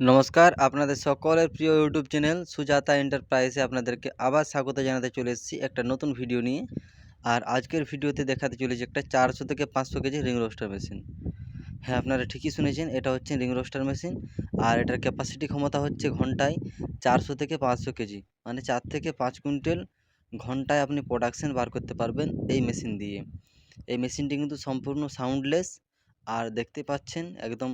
নমস্কার, আপনাদের সকলের প্রিয় ইউটিউব চ্যানেল সুজাতা এন্টারপ্রাইজে আপনাদেরকে আবার স্বাগত জানাতে চলে এসেছি একটা নতুন ভিডিও নিয়ে। আর আজকের ভিডিওতে দেখাতে চলেছি একটা চারশো থেকে পাঁচশো কেজি রিং রোস্টার মেশিন। হ্যাঁ আপনারা ঠিকই শুনেছেন, এটা হচ্ছে রিং রোস্টার মেশিন। আর এটার ক্যাপাসিটি ক্ষমতা হচ্ছে ঘন্টায় চারশো থেকে পাঁচশো কেজি। মানে চার থেকে পাঁচ কুইন্টাল ঘন্টায় আপনি প্রোডাকশন বার করতে পারবেন এই মেশিন দিয়ে। এই মেশিনটি কিন্তু সম্পূর্ণ সাউন্ডলেস আর দেখতে পাচ্ছেন একদম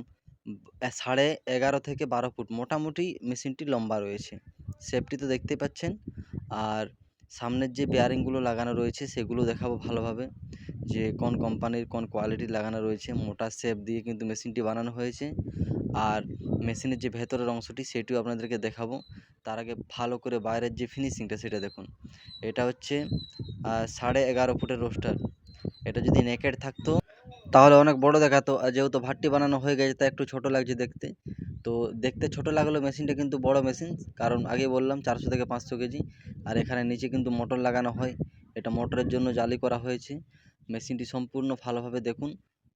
সাড়ে এগারো থেকে বারো ফুট। মোটামুটি মেশিনটি লম্বা রয়েছে। শেপটি তো দেখতেই পাচ্ছেন। আর সামনের যে বেয়ারিংগুলো লাগানো রয়েছে, সেগুলো দেখাবো ভালোভাবে। যে কোন কোম্পানির কোন কোয়ালিটির লাগানো রয়েছে, মোটা শেপ দিয়ে কিন্তু মেশিনটি বানানো হয়েছে। আর মেশিনের যে ভেতরের অংশটি, সেটিও আপনাদেরকে দেখাবো। তার আগে ভালো করে বাইরের যে ফিনিশিংটা সেটা দেখুন। এটা হচ্ছে সাড়ে এগারো ফুটের রোস্টার এটা যদি নেকেড থাকতো তাহলে অনেক বড় দেখাতো। আর যেহেতু ভাট্টি বানানো হয়ে গেছে, তাই একটু ছোট লাগছে দেখতে। তো দেখতে ছোট লাগলেও মেশিনটা কিন্তু বড় মেশিন। কারণ আগে বললাম চারশো থেকে পাঁচশো কেজি। আর এখানে নিচে কিন্তু মোটর লাগানো হয়। এটা মোটরের জন্য জালি করা হয়েছে। মেশিনটি সম্পূর্ণ ভালোভাবে দেখুন।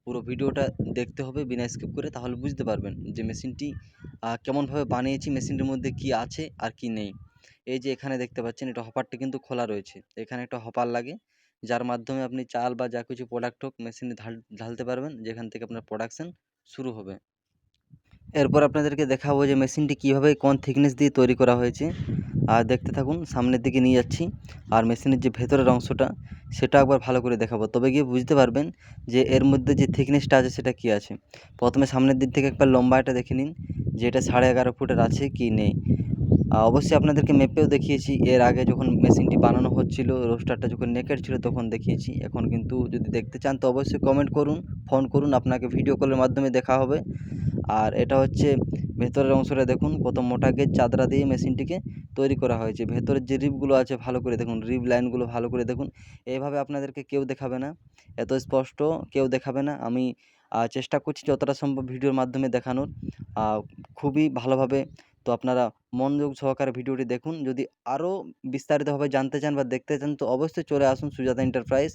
পুরো ভিডিওটা দেখতে হবে, বিনা স্কিপ করে। তাহলে বুঝতে পারবেন যে মেশিনটি কেমনভাবে বানিয়েছি, মেশিনটির মধ্যে কি আছে আর কি নেই। এই যে এখানে দেখতে পাচ্ছেন, এটা হপারটি কিন্তু খোলা রয়েছে। এখানে একটা হপার লাগে। যার মাধ্যমে আপনি চাল বা যা কিছু প্রোডাক্ট হোক মেশিনে ঢাল, ঢালতে পারবেন, যেখান থেকে আপনার প্রোডাকশান শুরু হবে। এরপর আপনাদেরকে দেখাবো যে মেশিনটি কীভাবে কোন থিকনেস দিয়ে তৈরি করা হয়েছে। আর দেখতে থাকুন, সামনের দিকে নিয়ে যাচ্ছি। আর মেশিনের যে ভেতরের অংশটা, সেটা একবার ভালো করে দেখাবো। তবে গিয়ে বুঝতে পারবেন যে এর মধ্যে যে থিকনেসটা আছে, সেটা কী আছে। প্রথমে সামনের দিক থেকে একবার লম্বাটা দেখে নিন যে এটা সাড়ে এগারো ফুটের আছে কি নেই। অবশ্যই আপনাদেরকে মেপেও দেখিয়েছি। এর আগে যখন মেশিনটি বানানো হচ্ছিল রোস্টারটা যখন নেকেড ছিল, তখন দেখিয়েছি। এখন কিন্তু যদি দেখতে চান, তো অবশ্যই কমেন্ট করুন ফোন করুন, আপনাকে ভিডিও কলের মাধ্যমে দেখা হবে। আর এটা হচ্ছে ভেতরের অংশটা দেখুন, কত মোটা গেজ চাদরা দিয়ে মেশিনটিকে তৈরি করা হয়েছে। ভেতরের যে রিবগুলো আছে, ভালো করে দেখুন রিব লাইনগুলো ভালো করে দেখুন। এইভাবে আপনাদেরকে কেউ দেখাবে না, এত স্পষ্ট কেউ দেখাবে না। আমি চেষ্টা করছি যতটা সম্ভব ভিডিওর মাধ্যমে দেখানোর। খুবই ভালোভাবে তো আপনারা মনোযোগ সহকারে ভিডিওটি দেখুন। যদি আরও বিস্তারিতভাবে জানতে চান বা দেখতে চান, তো অবশ্যই চলে আসুন সুজাতা এন্টারপ্রাইজ।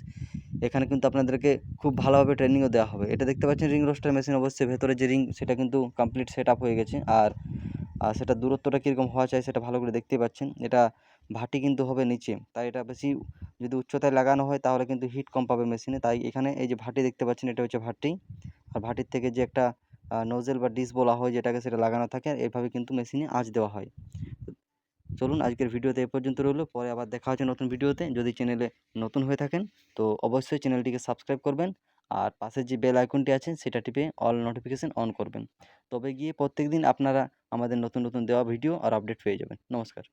এখানে কিন্তু আপনাদেরকে খুব ভালোভাবে ট্রেনিংও দেওয়া হবে। এটা দেখতে পাচ্ছেন রিং রোস্টার মেশিন, অবশ্যই ভেতরে যে রিং, সেটা কিন্তু কমপ্লিট সেট হয়ে গেছে। আর সেটা দূরত্বটা কীরকম হওয়া চাই সেটা ভালো করে দেখতেই পাচ্ছেন। এটা ভাটি কিন্তু হবে নিচে। তাই এটা বেশি যদি উচ্চতায় লাগানো হয়, তাহলে কিন্তু হিট কম পাবে মেশিনে। তাই এখানে এই যে ভাটি দেখতে পাচ্ছেন, এটা হচ্ছে ভাটি। আর ভাটির থেকে যে একটা নোজেল বা ডিস বলা হয় যেটাকে সেটা লাগানো থাকে এভাবে কিন্তু মেশিনে আঁচ দেওয়া হয়। চলুন আজকের ভিডিওতে এ পর্যন্ত রইল। পরে আবার দেখা হচ্ছে নতুন ভিডিওতে। যদি চ্যানেলে নতুন হয়ে থাকেন, তো অবশ্যই চ্যানেলটিকে সাবস্ক্রাইব করবেন আর পাশের যে বেল আইকনটি আছে সেটা টিপে অল নোটিফিকেশান অন করবেন। তবে গিয়ে প্রত্যেক দিন আপনারা আমাদের নতুন নতুন দেওয়া ভিডিও আর আপডেট পেয়ে যাবেন। নমস্কার।